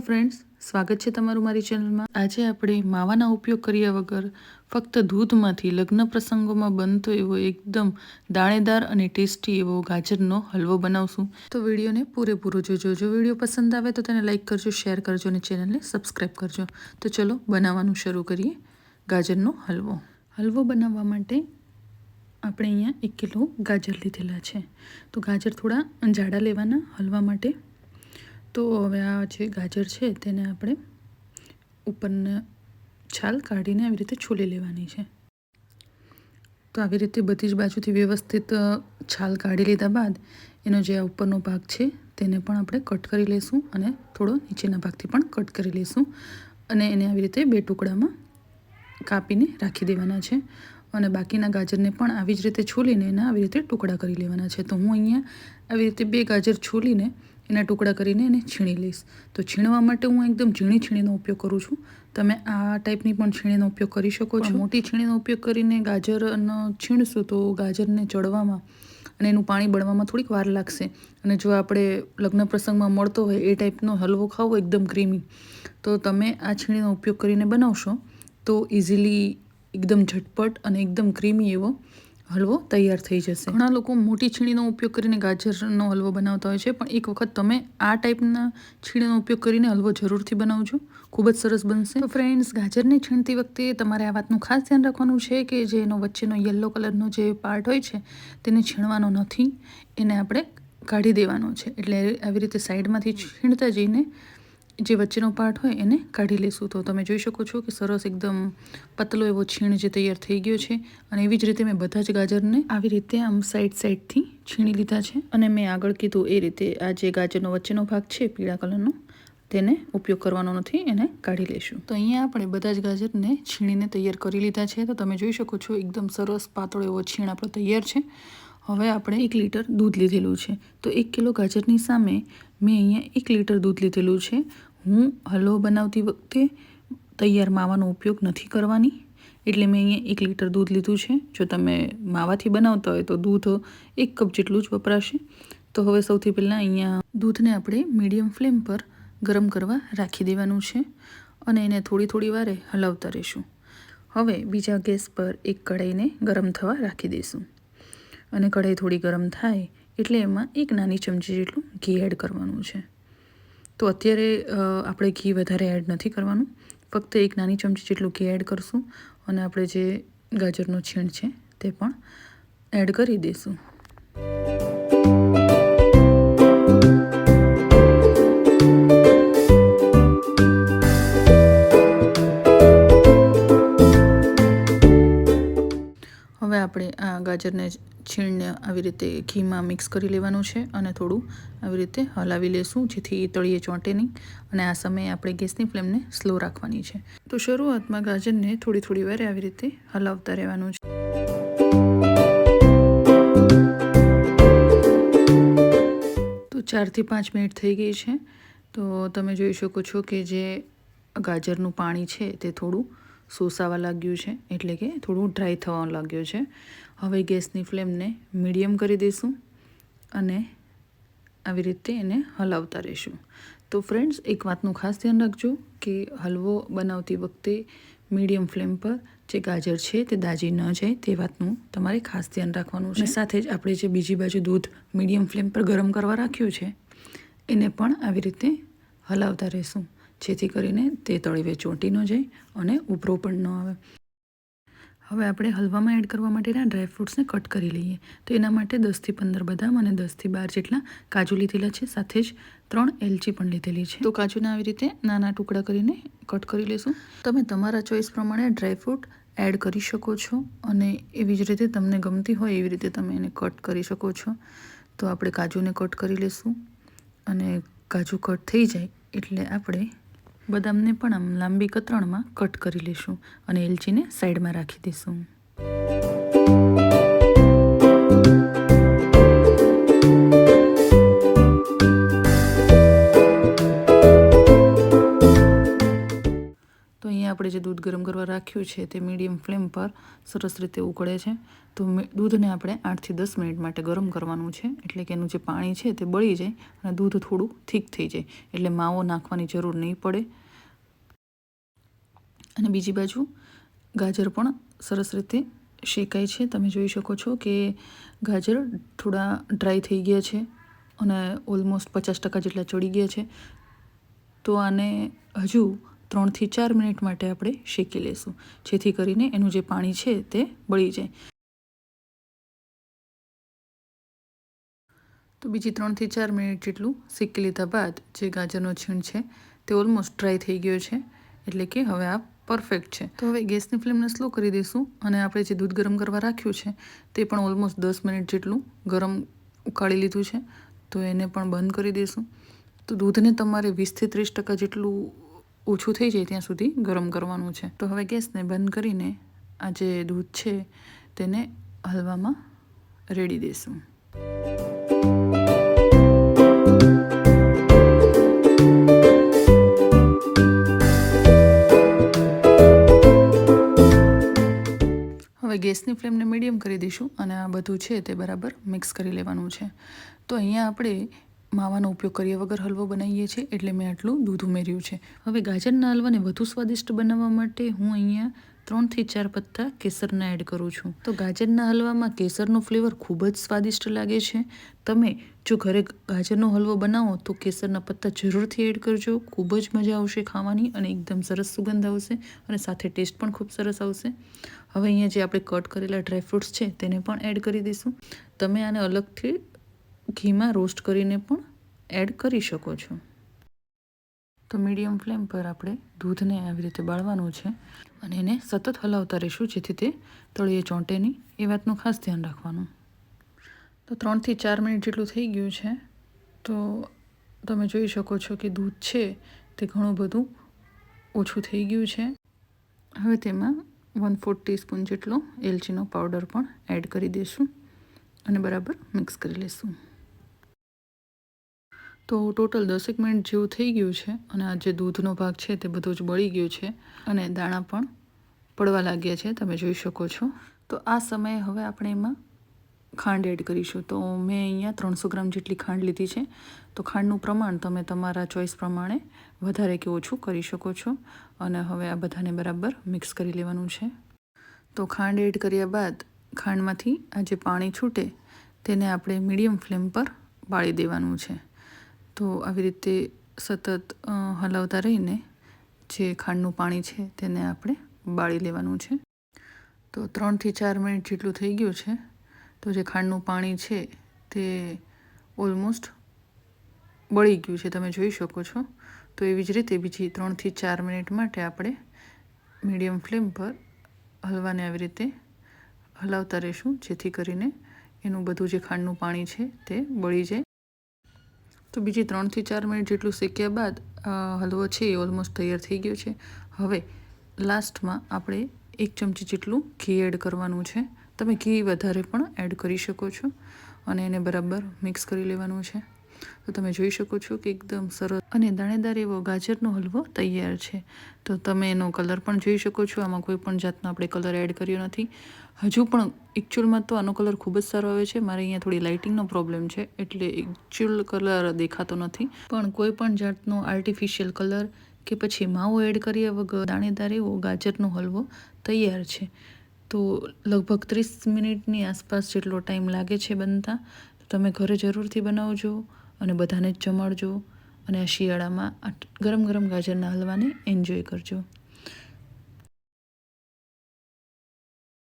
Friends, સ્વાગત છે તમારું મારી ચેનલમાં. આજે આપણે માવાના ઉપયોગ કર્યા વગર ફક્ત દૂધમાંથી લગ્ન પ્રસંગોમાં બનતો એવો એકદમ દાણેદાર અને ટેસ્ટી એવો ગાજરનો હલવો બનાવશું. તો વિડીયોને પૂરેપૂરો જોજો. જો વીડિયો પસંદ આવે તો તેને લાઇક કરજો, શેર કરજો અને ચેનલને સબસ્ક્રાઈબ કરજો. તો ચલો બનાવવાનું શરૂ કરીએ. ગાજરનો હલવો. હલવો બનાવવા માટે આપણે અહીંયા એક કિલો ગાજર લીધેલા છે. તો ગાજર થોડા જાડા લેવાના હલવા માટે તો હવે આ જે ગાજર છે તેને આપણે ઉપરના છાલ કાઢીને આવી રીતે છોલી લેવાની છે. તો આવી રીતે બધી જ બાજુથી વ્યવસ્થિત છાલ કાઢી લીધા બાદ એનો જે ઉપરનો ભાગ છે તેને પણ આપણે કટ કરી લઈશું અને થોડો નીચેના ભાગથી પણ કટ કરી લઈશું અને એને આવી રીતે બે ટુકડામાં કાપીને રાખી દેવાના છે અને બાકીના ગાજરને પણ આવી જ રીતે છોલીને એના આવી રીતે ટુકડા કરી લેવાના છે. તો હું અહીંયા આવી રીતે બે ગાજર છોલીને એના ટુકડા કરીને એને છીણી લઈશ. તો છીણવા માટે હું એકદમ ઝીણી છીણીનો ઉપયોગ કરું છું. તમે આ ટાઈપની પણ છીણીનો ઉપયોગ કરી શકો છો. મોટી છીણીનો ઉપયોગ કરીને ગાજરનો છીણશું તો ગાજરને ચડવામાં અને એનું પાણી બળવામાં થોડીક વાર લાગશે. અને જો આપણે લગ્ન પ્રસંગમાં મળતો હોય એ ટાઈપનો હલવો ખાવો એકદમ ક્રીમી. તો તમે આ છીણીનો ઉપયોગ કરીને બનાવશો તો ઇઝીલી એકદમ ઝટપટ અને એકદમ ક્રીમી એવો હલવો તૈયાર થઈ જશે. ઘણા લોકો મોટી છીણીનો ઉપયોગ કરીને ગાજરનો હલવો બનાવતા હોય છે, પણ એક વખત તમે આ ટાઈપના છીણીનો ઉપયોગ કરીને હલવો જરૂરથી બનાવજો. ખૂબ જ સરસ બનશે. તો ફ્રેન્ડ્સ ગાજરને છીણતી વખતે તમારે આ વાતનું ખાસ ધ્યાન રાખવાનું છે કે જે એનો વચ્ચેનો યલો કલરનો જે પાર્ટ હોય છે, તેને છીણવાનો નથી. એને આપણે કાઢી દેવાનો છે. એટલે આવી રીતે સાઈડમાંથી છીણતા જઈને જે વચ્ચેનો પાર્ટ હોય એને કાઢી લેશું. તો તમે જોઈ શકો છો કે સરસ એકદમ પતલો એવો છીણ જે તૈયાર થઈ ગયો છે અને એવી જ રીતે મેં બધા જ ગાજરને આવી રીતે આમ સાઈડ સાઈડથી છીણી લીધા છે અને મેં આગળ કીધું એ રીતે આ જે ગાજરનો વચ્ચેનો ભાગ છે પીળા કલરનો, તેને ઉપયોગ કરવાનો નથી, એને કાઢી લેશું. તો અહીંયા આપણે બધા જ ગાજરને છીણીને તૈયાર કરી લીધા છે. તો તમે જોઈ શકો છો એકદમ સરસ પાતળો એવો છીણ આપણો તૈયાર છે. હવે આપણે એક લીટર દૂધ લીધેલું છે. તો એક કિલો ગાજરની સામે મેં અહીંયા એક લીટર દૂધ લીધેલું છે. હું હલવો બનાવતી વખતે તૈયાર માવાનો ઉપયોગ નથી કરવાની. એટલે મેં અહીંયા એક લીટર દૂધ લીધું છે. જો તમે માવાથી બનાવતા હોય તો દૂધ એક કપ જેટલું જ વપરાશે. તો હવે સૌથી પહેલાં અહીંયા દૂધને આપણે મીડિયમ ફ્લેમ પર ગરમ કરવા રાખી દેવાનું છે અને એને થોડી થોડી વારે હલાવતા રહીશું. હવે બીજા ગેસ પર એક કઢાઈને ગરમ થવા રાખી દઈશું. અને કઢાઈ થોડી ગરમ થાય એટલે એમાં એક નાની ચમચી જેટલું ઘી એડ કરવાનું છે. તો અત્યારે આપણે ઘી વધારે એડ નથી કરવાનું. ફક્ત એક નાની ચમચી જેટલું ઘી એડ કરશું અને આપણે જે ગાજરનો છીણ છે તે પણ એડ કરી દઈશું આપણે આ ગાજરને છીણને આવી રીતે ઘીમાં મિક્સ કરી લેવાનું છે અને થોડું આવી રીતે હલાવી લેશું, જેથી એ તળિયે ચોંટે નહીં અને આ સમયે આપણે ગેસની ફ્લેમને સ્લો રાખવાની છે. તો શરૂઆતમાં ગાજરને થોડી થોડી વારે આવી રીતે હલાવતા રહેવાનું છે. તો ચારથી પાંચ મિનિટ થઈ ગઈ છે. તો તમે જોઈ શકો છો કે જે ગાજરનું પાણી છે તે થોડું સોસાવા લાગ્યું છે, એટલે કે થોડું ડ્રાય થવા લાગ્યું છે. હવે ગેસની ફ્લેમને મીડિયમ કરી દઈશું અને આવી રીતે એને હલાવતા રહીશું. તો ફ્રેન્ડ્સ, એક વાતનું ખાસ ધ્યાન રાખજો કે હલવો બનાવતી વખતે મીડિયમ ફ્લેમ પર જે ગાજર છે તે દાજી ન જાય તે વાતનું તમારે ખાસ ધ્યાન રાખવાનું છે. સાથે જ આપણે જે બીજી બાજુ દૂધ મીડિયમ ફ્લેમ પર ગરમ કરવા રાખ્યું છે, એને પણ આવી રીતે હલાવતા રહેશું. જેથી કરીને તે તળીવે ચોંટી ન જાય અને ઉભરો પણ ન આવે. હવે આપણે હલવામાં એડ કરવા માટેના ડ્રાયફ્રૂટ્સને કટ કરી લઈએ. તો એના માટે દસથી પંદર બદામ અને દસથી બાર જેટલા કાજુ લીધેલા છે. સાથે જ ત્રણ એલચી પણ લીધેલી છે. તો કાજુના આવી રીતે નાના ટુકડા કરીને કટ કરી લેશું. તમે તમારા ચોઈસ પ્રમાણે ડ્રાયફ્રૂટ એડ કરી શકો છો અને એવી જ રીતે તમને ગમતી હોય એવી રીતે તમે એને કટ કરી શકો છો. તો આપણે કાજુને કટ કરી લેશું અને કાજુ કટ થઈ જાય એટલે આપણે બદામને પણ આમ લાંબી કતરણમાં કટ કરી લઈશું અને એલચીને સાઈડમાં રાખી દઈશું જે દૂધ ગરમ કરવા રાખ્યું છે તે મીડિયમ ફ્લેમ પર સરસ રીતે ઉકળે છે. તો દૂધને આપણે આઠથી દસ મિનિટ માટે ગરમ કરવાનું છે. એટલે કે એનું જે પાણી છે તે બળી જાય અને દૂધ થોડું થીક થઈ જાય. એટલે માવો નાખવાની જરૂર નહીં પડે. અને બીજી બાજુ ગાજર પણ સરસ રીતે શેકાય છે. તમે જોઈ શકો છો કે ગાજર થોડા ડ્રાય થઈ ગયા છે અને ઓલમોસ્ટ પચાસ ટકા જેટલા ચડી ગયા છે. તો આને હજુ ત્રણથી ચાર મિનિટ માટે આપણે શેકી લેશું. જેથી કરીને એનું જે પાણી છે તે બળી જાય. તો બીજી ત્રણથી ચાર મિનિટ જેટલું શેકી લીધા બાદ જે ગાજરનો છીણ છે તે ઓલમોસ્ટ ડ્રાય થઈ ગયો છે. એટલે કે હવે આ પરફેક્ટ છે. તો હવે ગેસની ફ્લેમને સ્લો કરી દઈશું અને આપણે જે દૂધ ગરમ કરવા રાખ્યું છે તે પણ ઓલમોસ્ટ દસ મિનિટ જેટલું ગરમ ઉકાળી લીધું છે. તો એને પણ બંધ કરી દઈશું. તો દૂધને તમારે વીસથી ત્રીસ ટકા જેટલું ઓછું થઈ જાય ત્યાં સુધી ગરમ કરવાનું છે. તો હવે ગેસને બંધ કરીને આ જે દૂધ છે તેને હલવામાં રેડી દઈશું હવે ગેસની ફ્લેમને મીડિયમ કરી દઈશું અને આ બધું છે તે બરાબર મિક્સ કરી લેવાનું છે. તો અહીંયા આપણે માવાનો ઉપયોગ કર્યા વગર હલવો બનાવીએ છીએ એટલે મેં આટલું દૂધ ઉમેર્યું છે. હવે ગાજરના હલવાને વધુ સ્વાદિષ્ટ બનાવવા માટે હું અહીંયા ત્રણથી ચાર પત્તા કેસરના એડ કરું છું. તો ગાજરના હલવામાં કેસરનો ફ્લેવર ખૂબ જ સ્વાદિષ્ટ લાગે છે. તમે જો ઘરે ગાજરનો હલવો બનાવો તો કેસરના પત્તા જરૂરથી એડ કરજો. ખૂબ જ મજા આવશે ખાવાની અને એકદમ સરસ સુગંધ આવશે અને સાથે ટેસ્ટ પણ ખૂબ સરસ આવશે. હવે અહીંયા જે આપણે કટ કરેલા ડ્રાયફ્રૂટ્સ છે તેને પણ એડ કરી દઈશું. તમે આને અલગથી ઘીમાં રોસ્ટ કરીને પણ એડ કરી શકો છો. તો મીડિયમ ફ્લેમ પર આપણે દૂધને આવી રીતે બાળવાનું છે અને એને સતત હલાવતા રહીશું, જેથી તે તળીએ ચોંટે નહીં. એ વાતનું ખાસ ધ્યાન રાખવાનું. તો ત્રણથી ચાર મિનિટ જેટલું થઈ ગયું છે. તો તમે જોઈ શકો છો કે દૂધ છે તે ઘણું બધું ઓછું થઈ ગયું છે. હવે તેમાં વન ફોર્થ ટીસ્પૂન જેટલો એલચીનો પાવડર પણ એડ કરી દઈશું અને બરાબર મિક્સ કરી લઈશું. તો ટોટલ દસેક મિનિટ જેવું થઈ ગયું છે અને આ જે દૂધનો ભાગ છે તે બધો જ બળી ગયો છે અને દાણા પણ પડવા લાગ્યા છે, તમે જોઈ શકો છો. તો આ સમયે હવે આપણે એમાં ખાંડ એડ કરીશું. તો મેં અહીંયા ત્રણસો ગ્રામ જેટલી ખાંડ લીધી છે. તો ખાંડનું પ્રમાણ તમે તમારા ચોઈસ પ્રમાણે વધારે કે ઓછું કરી શકો છો અને હવે આ બધાને બરાબર મિક્સ કરી લેવાનું છે. તો ખાંડ એડ કર્યા બાદ ખાંડમાંથી આ જે પાણી છૂટે તેને આપણે મીડિયમ ફ્લેમ પર બાળી દેવાનું છે. તો આવી રીતે સતત હલાવતા રહીને જે ખાંડનું પાણી છે તેને આપણે બાળી લેવાનું છે. તો ત્રણથી ચાર મિનિટ જેટલું થઈ ગયું છે, તો જે ખાંડનું પાણી છે તે ઓલમોસ્ટ બળી ગયું છે. તમે જોઈ શકો છો. તો એવી જ રીતે બીજી ત્રણથી ચાર મિનિટ માટે આપણે મીડિયમ ફ્લેમ પર હલવાને આવી રીતે હલાવતા રહીશું, જેથી કરીને એનું બધું જે ખાંડનું પાણી છે તે બળી જાય. તો બીજી ત્રણથી ચાર મિનિટ જેટલું શેક્યા બાદ હલવો છે એ ઓલમોસ્ટ તૈયાર થઈ ગયો છે. હવે લાસ્ટમાં આપણે એક ચમચી જેટલું ઘી એડ કરવાનું છે. તમે ઘી વધારે પણ એડ કરી શકો છો અને એને બરાબર મિક્સ કરી લેવાનું છે. તો તમે જોઈ શકો છો કે એકદમ સરસ અને દાણેદાર એવો ગાજરનો હલવો તૈયાર છે. તો તમે એનો કલર પણ જોઈ શકો છો. આમાં કોઈ પણ જાતનો આપણે કલર એડ કર્યો નથી. હજુ પણ એકચ્યુઅલમાં તો આનો કલર ખૂબ જ સારો આવે છે. મારે અહીંયા થોડી લાઇટિંગનો પ્રોબ્લેમ છે, એટલે એકચ્યુઅલ કલર દેખાતો નથી. પણ કોઈ પણ જાતનો આર્ટિફિશિયલ કલર કે પછી માવો એડ કર્યા વગર દાણેદાર એવો ગાજરનો હલવો તૈયાર છે. તો લગભગ ત્રીસ મિનિટની આસપાસ જેટલો ટાઈમ લાગે છે બનતા, તો તમે ઘરે જરૂરથી બનાવજો. અને બધાને જ જમાડજો અને આ શિયાળામાં ગરમ ગરમ ગાજરના હલવાને એન્જોય કરજો.